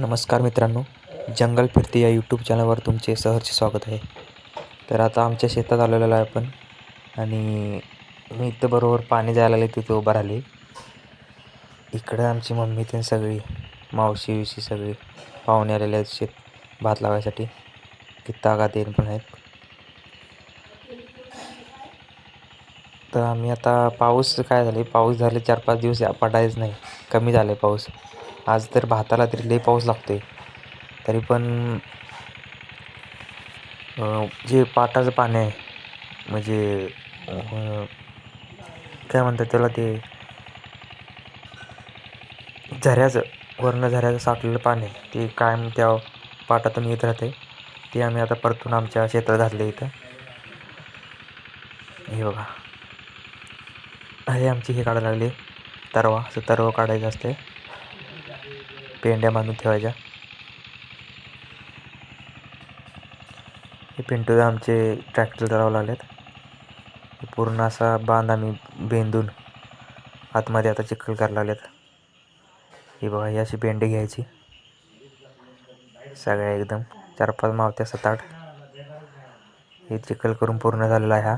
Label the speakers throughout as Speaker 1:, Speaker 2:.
Speaker 1: नमस्कार मित्रांनो जंगल फिरती या यूट्यूब चॅनलवर तुमचे सहर्ष स्वागत आहे. तर आता आमच्या शेतात आलेलो आहे आपण आणि मी इथं बरोबर पाणी जायला लागले तिथं उभं राहिले इकडं आमची मम्मी ते सगळी मावशी विशी सगळी पाहुणे आलेले आहेत शेत भात लावायसाठी. किती का येईन पण आहेत. तर आम्ही आता पाऊस काय झाले पाऊस झाले चार पाच दिवस पडायच नाही. कमी झालं आहे पाऊस. आज तर भाताला तरी लई पाऊस लागतो आहे तरी पण जे पाटाचं पाणी आहे म्हणजे काय म्हणतात त्याला ते झऱ्याचं वर्ण झऱ्याचं साठलेलं पाणी ते कायम त्या पाटातून येत राहते. ते आम्ही आता परतून आमच्या शेतात घातले इथं. हे बघा. हे आमची हे काढायला लागले. तरवा असं तरवा काढायचं असते पेंड्या बांधून ठेवायच्या. हे पिंटू आमचे ट्रॅक्टर चालवायला लागलेत. पूर्ण असा बांध आम्ही बेंदून आतमध्ये आता चिखल करायला लागलेत. हे बघा ही अशी पेंडी घ्यायची. सगळ्या एकदम चार पाच मावत्या सात आठ हे चिखल करून पूर्ण झालेला आहे हा.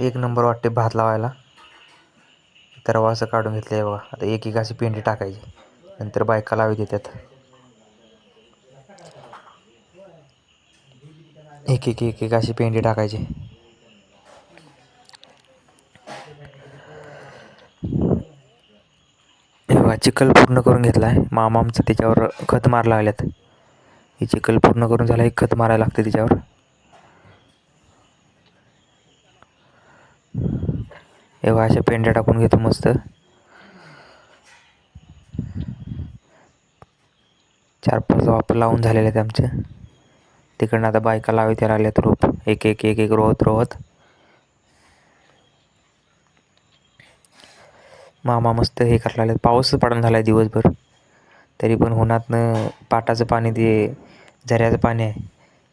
Speaker 1: एक नंबर वाटते भात लावायला. तर असं काढून घेतलं आहे बघा. आता एक एक अशी पेंडी टाकायची. नंतर बायका लावी देतात एक एक एक एक अशी पेंडी टाकायची. चिखल पूर्ण करून घेतला आहे मामा आमचं त्याच्यावर खत मार लागल्यात. हे चिखल पूर्ण करून झालं एक खत मारायला लागते त्याच्यावर. तेव्हा अशा पेंड्या टाकून घेतो मस्त. चार पाच वापर लावून झालेले आहेत आमचे. तिकडनं आता बायका लावित राहिल्यात रोप. एक एक एक एक रोवत रोवत. मामा मस्त हे करायला लागले पाऊस पडून झाला आहे दिवसभर. तरी पण उन्हातनं पाटाचं पाणी ते झऱ्याचं पाणी आहे.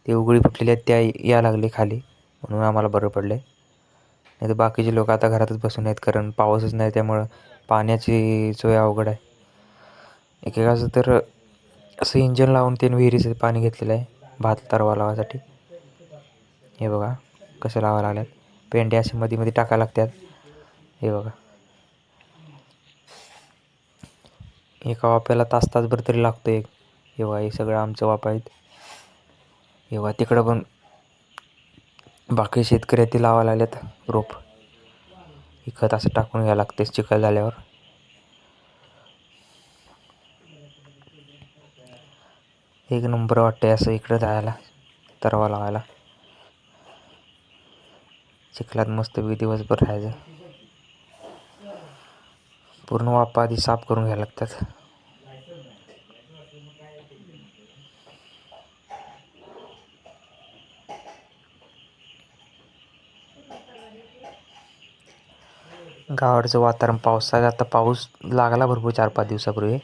Speaker 1: ते उघडी फुटलेली आहेत त्या या लागले खाली. म्हणून आम्हाला बरं पडलं आहे नाही तर बाकीचे लोक आता घरातच बसून आहेत कारण पाऊसच नाही त्यामुळं पाण्याची सोय अवघड आहे. एकेकाचं तर असं इंजन लावून ते विहिरीचं पाणी घेतलेलं आहे भात तरवा लावासाठी हे बघा कसं लावा लागल्यात. पेंड्या असे मध्ये मध्ये टाकायला लागतात हे बघा. एका वाप्याला तास तासभर तरी लागतो एक. हे बघा हे सगळं आमचं वापा आहेत. हे बघा तिकडं पण बाकी शेतकरी ते लावा लागलेत रोप. हे खत असं टाकून घ्यावं लागते चिखल झाल्यावर. एक नंबर वाटते असं इकडं जायला तरवा लावायला. चिखलात मस्त बी दिवसभर राहायचं. पूर्ण वापा आधी साफ करून घ्यायला लागतात. गावाकडचं वातावरण पावसाळ्यात आता पाऊस लागला भरपूर चार पाच दिवसापूर्वी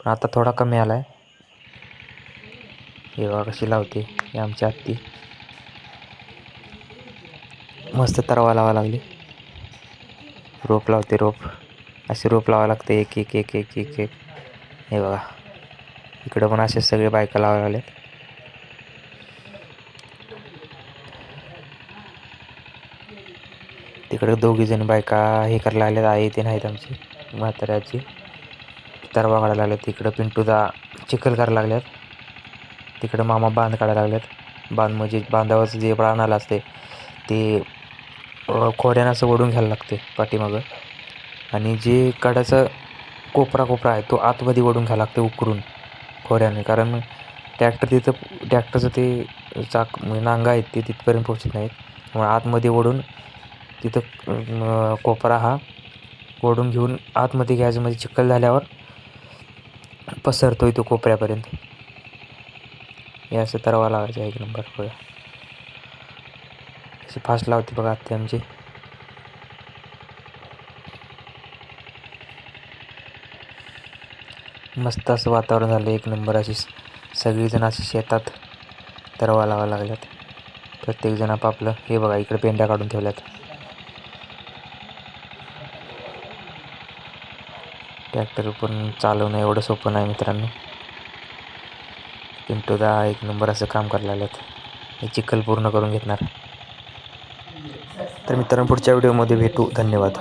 Speaker 1: पण आता थोडा कमी आला आहे हे कशी लावते ही आमची आत्ती. मस्त तरवा लावा लागली. रोप लावते रोप. असे रोप लावा लागते एक एक एक एक एक एक. हे बघा. इकडं पण असे सगळे बायका लावायला लागले तिकडे दोघी जण बायका हे करायला लागल्यात आई ते नाहीत आमची म्हाताऱ्याची. तरवा काढायला लागल्यात तिकडं पिंटूदा चिखल करायला लागल्यात. तिकडं मामा बांध काढायला लागल्यात. बांध म्हणजे बांधावरचं जे आणायला असते ते खोऱ्यानं असं ओढून घ्यायला लागते पाठीमागं. आणि जे कडाचा कोपरा कोपरा आहे तो आतमध्ये ओढून घ्यायला लागते उकरून खोऱ्याने. कारण ट्रॅक्टर तिथं ट्रॅक्टरचं ते चाक म्हणजे नांगा आहेत ते तिथपर्यंत पोहोचत नाहीत. त्यामुळे आतमध्ये ओढून तिथं कोपरा हा ओढून घेऊन आतमध्ये घ्यायचं म्हणजे चिखल झाल्यावर पसरतो आहे तो कोपऱ्यापर्यंत. हे असं तरवा लावायचं एक नंबर बघा. अशी फास्ट लावते बघा आत्ते आमची. मस्त असं वातावरण झालं एक नंबर अशी सगळीजण अशी शेतात तरवा लावा लागल्यात. प्रत्येकजण आपापलं हे बघा इकडे पेंड्या काढून ठेवल्यात. ट्रॅक्टर पण चालवणं एवढं सोपं नाही मित्रांनो. पिंटूदा एक नंबर असं काम करायला लागलेत. हे चिखल पूर्ण करून घेणार तर मित्रांनो पुढच्या व्हिडिओमध्ये भेटू. धन्यवाद.